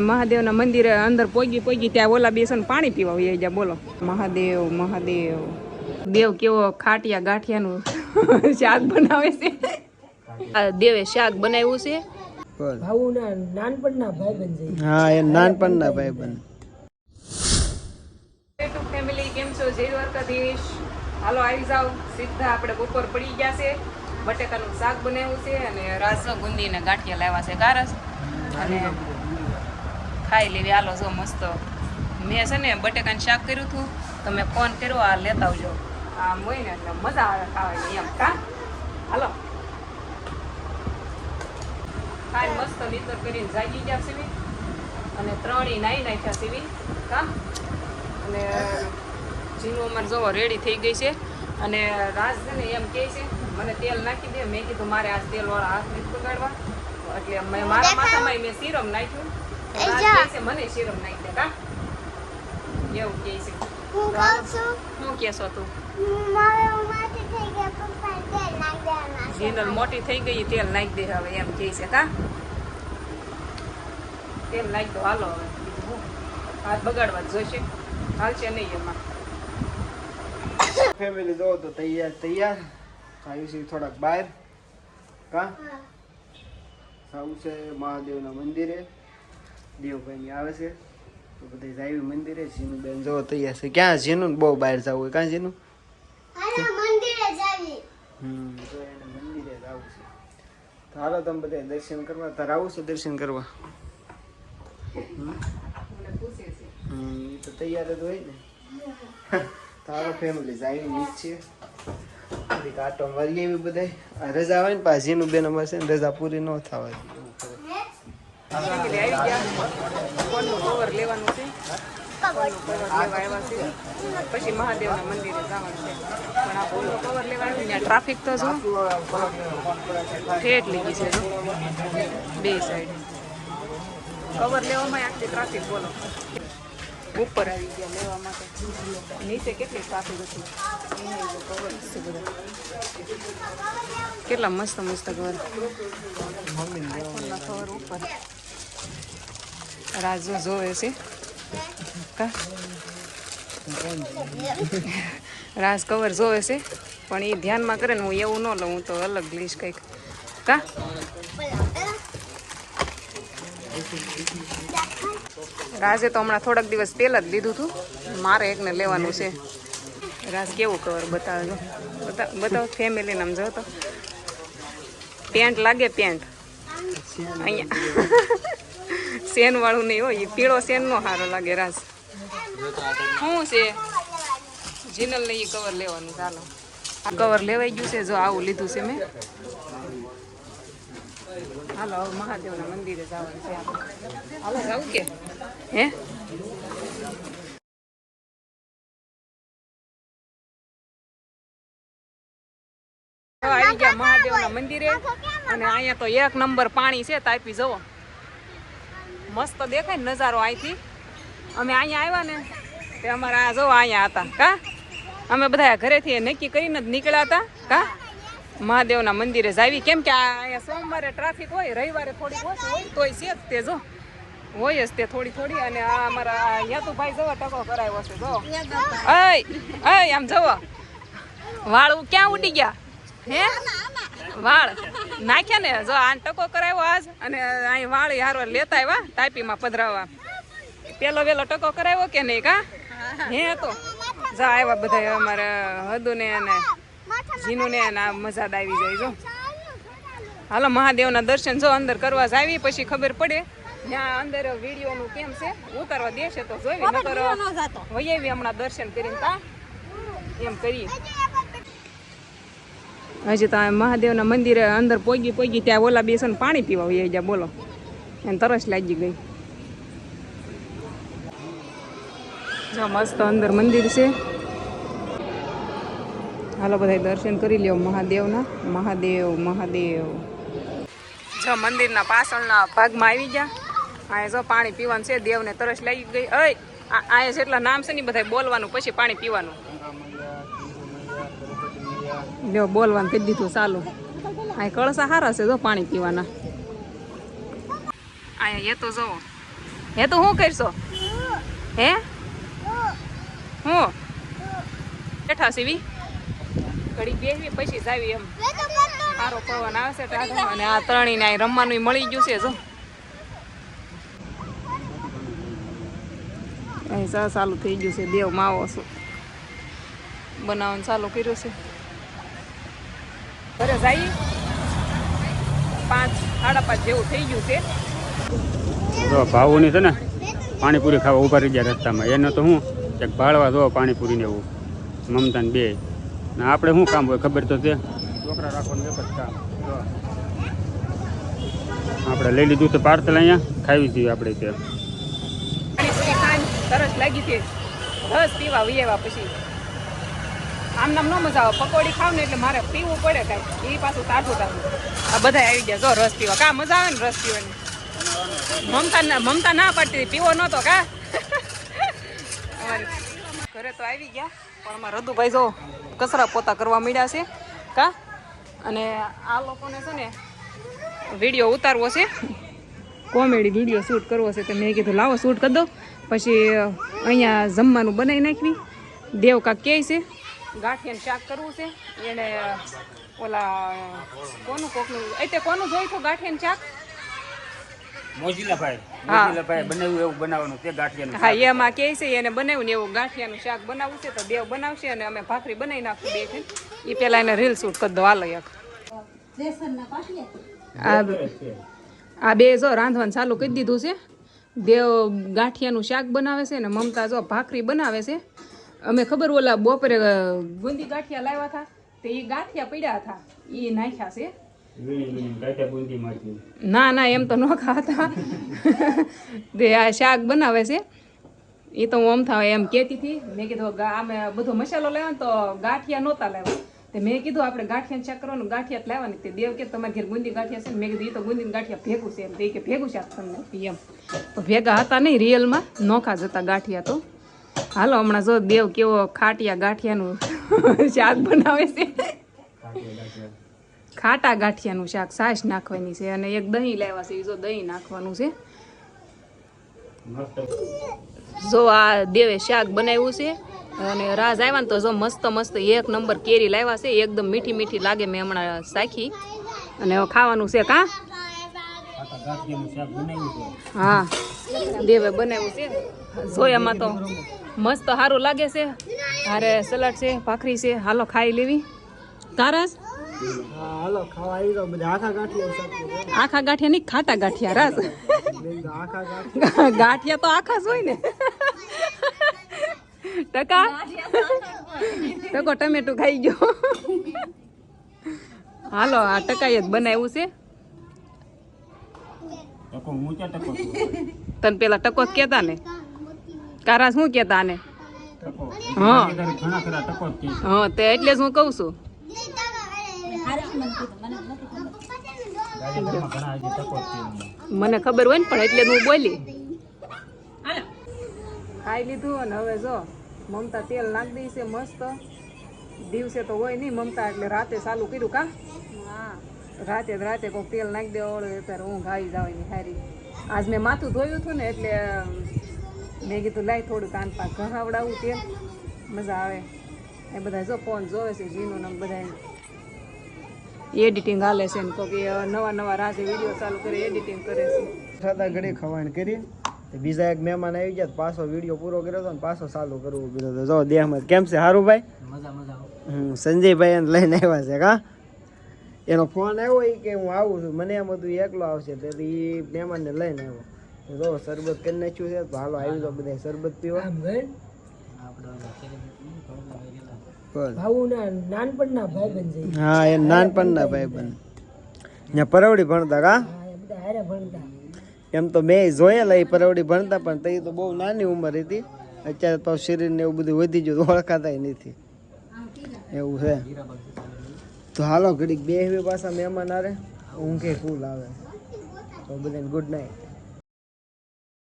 મહાદેવના મંદિરે અંદર પોગી પોગી ત્યાં ઓલા બેસન પાણી પીવા હોય જા બોલો. મહાદેવ મહાદેવ. દેવ કેવો ખાટિયા ગાંઠિયાનું શાક બનાવે છે. દેવે શાક બનાવ્યું છે. ભાવુના નાનપણના ભાઈબંધ હા એ નાનપણના ભાઈ બન યુટ્યુબ ફેમિલી કેમ છો? જય દ્વારકાધીશ. હાલો આવી જાવ સીધા આપણે બપોર પડી ગયા છે. બટેકાનું શાક બનાવ્યું છે અને રાસ ગુંદી ને ગાંઠિયા લાવ્યા છે કારસ. અને ખાઈ લેવી. હાલો જો મસ્ત. મેં છે ને બટેકાનું શાક કર્યું હતું. તો મેં ફોન કર્યો આ લેતા આવજો. આમ હોય ને એટલે મજા આવે ખાવાની એમ કા હાલો. ખાઈ મસ્ત નીતર કરીને જાગી ગયા સીવી અને ત્રણેય નાઈ નાખ્યા સીવી કા અને જીનું અમારે જોવો રેડી થઈ ગઈ છે. અને રાજ છે ને એમ કહે છે મને તેલ નાખી દે. મેં કીધું મારે આ તેલવાળા હાથ નથી બગાડવા. એટલે મેં મારા માથામાં મેં સિરમ નાખ્યું. મને સિરમ નાખી દે કા? એવું કહે છે. હું કહું છું. તું? મારે ઉમાથી થઈ ગયા પપ્પા તેલ નાખ દેવાના જીનલ મોટી થઈ ગઈ તેલ નાખી દે હવે એમ કહે છે કા? તેલ નાખી દો હાલો હવે. હું હાથ બગાડવા જ જોઈશે હાલશે નહીં એમાં. ફેમિલી જોવો તો તૈયાર તૈયાર. આવ્યું છે થોડાક બહાર કા? આવું છે મહાદેવના મંદિરે. દેવભાઈની આવે છે. તો બધા જાય મંદિરે. જીનું બેન જવો તૈયાર છે. ક્યાં? જીનું ને બહુ બહાર જવું હોય. ક્યાં જીનું હમ તો એને મંદિરે જ આવું છે. તો હાલો તમે બધા દર્શન કરવા. તારે આવું છે દર્શન કરવા? હમ? તો તૈયાર જ હોય ને. તારો ફેમિલી જાય વીક છે. એક આટો મારી એવી બધા રજા આવે ને પાછીનું બેન અમારે છે ને રજા પૂરી ન થવા ફેમિલી આવી ગયા ફોનનું કવર લેવાનું છે કવર લેવા આવ્યા છે પછી મહાદેવના મંદિરે જવાનું છે પણ આ ફોનનું કવર લેવા આવ્યું ત્યાં ટ્રાફિક તો જો ઠેઠ લીધી છે બે સાઈડ કવર લેવામાં આખી ટ્રાફિક બોલો ઉપર આવી ગયા લેવા માટે નીચે કેટલી ટ્રાફિક હતી કેટલા મસ્ત મસ્ત ઘર કવર ઉપર રાજુ જોવે છે. રાજ કવર જોવે છે. પણ એ ધ્યાનમાં કરે ને હું એવું ન લઉં તો અલગ લઈશ કંઈક. કા? રાજે તો હમણાં થોડાક દિવસ પહેલા જ લીધું હતું મારે એકને લેવાનું છે. રાજ કેવું કવર બતાવજો બતા, બતાવો ફેમિલી નામ જો તો પેન્ટ લાગે પેન્ટ? અહીંયા. સેન વાળું નહીં હોય પીળો સેન નો સારો લાગે રાસ શું છે? જીનલ ને ઈ કવર લેવાનું ચાલો. આ કવર લેવાઈ ગયું છે, જો આવું લીધું છે મેં. હાલો, હવે મહાદેવના મંદિરે જવાનું છે હાલો હે? આવી ગયા મહાદેવના મંદિરે, અને અહીંયા તો એક નંબર પાણી છે, તાપી જવો મસ્ત દેખાય ને નજારો અહીંથી અમે અહીંયા આવ્યા ને તે અમારા આ જવો અહીંયા હતા. કા? અમે બધા ઘરેથી નક્કી કરીને જ નીકળ્યા હતા. કા? મહાદેવના મંદિરે જાવી કેમ કે આ અહીંયા સોમવારે ટ્રાફિક હોય રવિવારે થોડીક ઓછી હોય તોય છે જ તે જો. હોય જ તે થોડી થોડી અને આ અમારા યાતુભાઈ જવો ટકો કરાવ્યો છે જો. અય અય આમ જવો. વાળું ક્યાં ઉડી ગયા? હે? વાળ નાખ્યા ને જો આ ટકો કરાવ્યો આજ અને અહીં વાળ હારો લેતા આવ્યા તાપીમાં પધરાવા પેલો વેલો ટકો કરાવ્યો કે નહીં કા? હે તો જા આવ્યા બધા અમારા હદુ ને અને જીનું ને આ મજા આવી જાય જો. હાલો મહાદેવના દર્શન જો અંદર કરવા જાવી પછી ખબર પડે. ત્યાં અંદર વિડીયોનું કેમ છે? ઉતારવા દેશે તો જોઈ નકર વૈયાવી હમણાં દર્શન કરીને તા. એમ કરીએ. હજી તો મહાદેવના મંદિરે અંદર પોગી પોગી ત્યાં ઓલા બેસન પાણી પીવા હોય જ્યાં બોલો. એને તરસ લાગી ગઈ. જો મસ્ત અંદર મંદિર છે. હાલો બધા દર્શન કરી લ્યો મહાદેવના. મહાદેવ મહાદેવ. જો મંદિરના પાછળના ભાગમાં આવી ગયા. અહીંયા જો પાણી પીવાનું છે, દેવને તરસ લાગી ગઈ. અય અહીંયા જેટલા નામ છે ને બધા બોલવાનું, પછી પાણી પીવાનું. લ્યો, બોલવાનું કહી દીધું, ચાલુ. અહીં કળસા સારા છે જો પાણી પીવાના. અહીંયા એ તો જવો હે તો શું કરશો? હે? હું? બેઠા સીવી ઘડી બેસવી પછી જ આવી એમ. સારો પવન આવશે ટાઢો અને આ ત્રણેય ને રમવાનું મળી ગયું છે, જો. અહીં ચાલુ થઈ ગયું છે, દેવ માવો બનાવવાનું ચાલુ કર્યું છે. ઘરે જઈએ પાંચ સાડા પાંચ જેવું થઈ ગયું છે. ભાવોની છે ને પાણીપુરી ખાવા ઊભા રહી ગયા રસ્તામાં. એને તો હું ક્યાંક ભાળવા પાણીપુરી પાણીપુરીને એવું. મમતાને બે. ને આપણે શું કામ હોય ખબર તો છે? છોકરા રાખવાનું એક જ કામ. આપણે લઈ લીધું છે પાર્સલ અહીંયા. ખાવી છીએ આપણે તે. સરસ લાગી છે. રસ પીવા વિયેવા પછી. આમ નામ ન મજા આવે. પકોડી ખાવ ને એટલે મારે પીવું પડે કાંઈ. એ પાછું તાજું તાજું. આ બધા આવી ગયા જો રસ પીવા. કા મજા આવે ને રસ પીવાની? મમતા મમતા ના પાડતી પીવો નતો કા? ઘરે તો આવી ગયા. પણ અમારા રદુભાઈ જો કચરા પોતા કરવા મળ્યા છે. કા? અને આ લોકોને છે ને વીડિયો ઉતારવો છે. કોમેડી વીડિયો શૂટ કરવો છે. તો મેં કીધું, લાવો શૂટ કરી દો પછી અહીંયા જમવાનું બનાવી નાખવી. દેવ કાક કહે છે ગાંઠિયાનું શાક કરવું છે. એને ઓલા કોનું કોકનું એટલે કોનું જોયું હતું ગાંઠિયાનું શાક? મોજીલાભાઈ. મોજીલાભાઈ બનાવ્યું એવું બનાવવાનું તે ગાંઠિયાનું હા એમાં કહે છે એને બનાવ્યું ને એવું ગાંઠિયાનું શાક બનાવવું છે તો દેવ બનાવશે અને અમે ભાખરી બનાવી નાખશું બેથી એ પહેલાં એને રીલ શૂટ કરી દો હાલો એક. આ આ બે જો રાંધવાનું ચાલુ કરી દીધું છે. દેવ ગાંઠિયાનું શાક બનાવે છે ને મમતા જો ભાખરી બનાવે છે અમે ખબર ઓલા બપોરે ગુંદી ગાંઠિયા લાવ્યા હતા. તે એ ગાંઠિયા પડ્યા હતા. એ નાખ્યા છે. ના ના એમ તો ન ખાતા. તે આ શાક બનાવે છે. એ તો હું અમથા એમ કહેતી હતી. મેં કીધું અમે બધો મસાલો લાવ્યો ને તો ગાંઠિયા નહોતા લાવ્યા. તે મેં કીધું આપણે ગાંઠિયા ચેક કરવાનું ગાંઠિયા લાવવાની. તે દેવ કે તમારે ઘેર ગુંદી ગાંઠિયા છે ને? મેં કીધું એ તો ગુંદી ગાંઠિયા ભેગું છે. એમ તે કે ભેગું છે તમને એમ. તો ભેગા હતા નહીં રિયલમાં નોખા જતા ગાંઠિયા તો. હાલો, હમણાં જો દેવ કેવો ખાટિયા ગાંઠિયાનું શાક બનાવે છે. ખાટા ગાંઠિયાનું શાક સાસ નાખવાની છે અને એક દહીં લાવ્યા છે જો દહીં નાખવાનું છે. જો આ દેવે શાક બનાવ્યું છે અને રાજ આવ્યા ને તો જો મસ્ત મસ્ત એક નંબર કેરી લાવ્યા છે, એકદમ મીઠી મીઠી લાગે મેં હમણાં સાખી. અને ખાવાનું છે કા? હા, દેવે બનાવ્યું છે. જોયામાં તો મસ્ત સારું લાગે છે. હારે સલાડ છે ભાખરી છે હાલો ખાઈ લેવી. તારસ? આખા ગાંઠિયા નહીં ખાટા ગાંઠિયા રાસ. ગાંઠિયા. તો આખા જ હોય ને. ટકા? ટકો ટમેટું ખાઈ ગયો. હાલો આ ટકાએ જ બનાવ્યું છે. તને પેલા ટકો જ કહેતા ને. કારા શું કેતા આને? હા. તે એટલે જ હું કહું છું. મને ખબર હોય ને, પણ એટલે હું બોલી. ખાઈ લીધું અને હવે જો, મમતા તેલ નાખી દઈ છે મસ્ત. દિવસે તો હોય નહીં મમતા, એટલે રાતે ચાલુ કર્યું કા? રાતે રાતે કોઈ તેલ નાખી દેવા વાળું અત્યારે ઊંઘ આવી એની સારી આજ મેં માથું ધોયું હતું ને, એટલે મેં કીધું લાઈ થોડું કાન પાક ઘહાવડાવું તેલ મજા આવે. એ બધા જો ફોન જોવે છે જીનું ને બધા એડિટિંગ હાલે છે ને તો કે નવા નવા રાતે વીડિયો ચાલુ કરે એડિટિંગ કરે છે. સાદા ઘડી ખવાણ કરી બીજા એક મહેમાન આવી ગયા તો પાછો વીડિયો પૂરો કર્યો હતો ને પાછો ચાલુ કરવું કીધું તો જો દેહમાં કેમ છે? સારું ભાઈ? હમ સંજયભાઈ એને લઈને આવ્યા છે કા? એનો ફોન આવ્યો એ કે હું આવું છું. મને એમ હતું એકલો આવશે તે એ મહેમાનને લઈને આવ્યો. જો શરબત કરી નાખ્યું છે. તો હાલો આવી તો બધા શરબત પીવા. નાનપણના ભાઈ હા એ નાનપણના ભાઈ બન ત્યાં પરવડી ભણતા કા? બધા એમ તો મેં જોયેલા એ પરવડી ભણતા પણ તે તો બહુ નાની ઉંમર હતી. અત્યારે તો શરીર ને એવું બધું વધી ગયું ઓળખાતા નથી. એવું છે. તો હાલો ઘડીક બે પાછા મહેમાન આરે ઊંઘે ફૂલ આવે. તો બધાને ગુડ નાઇટ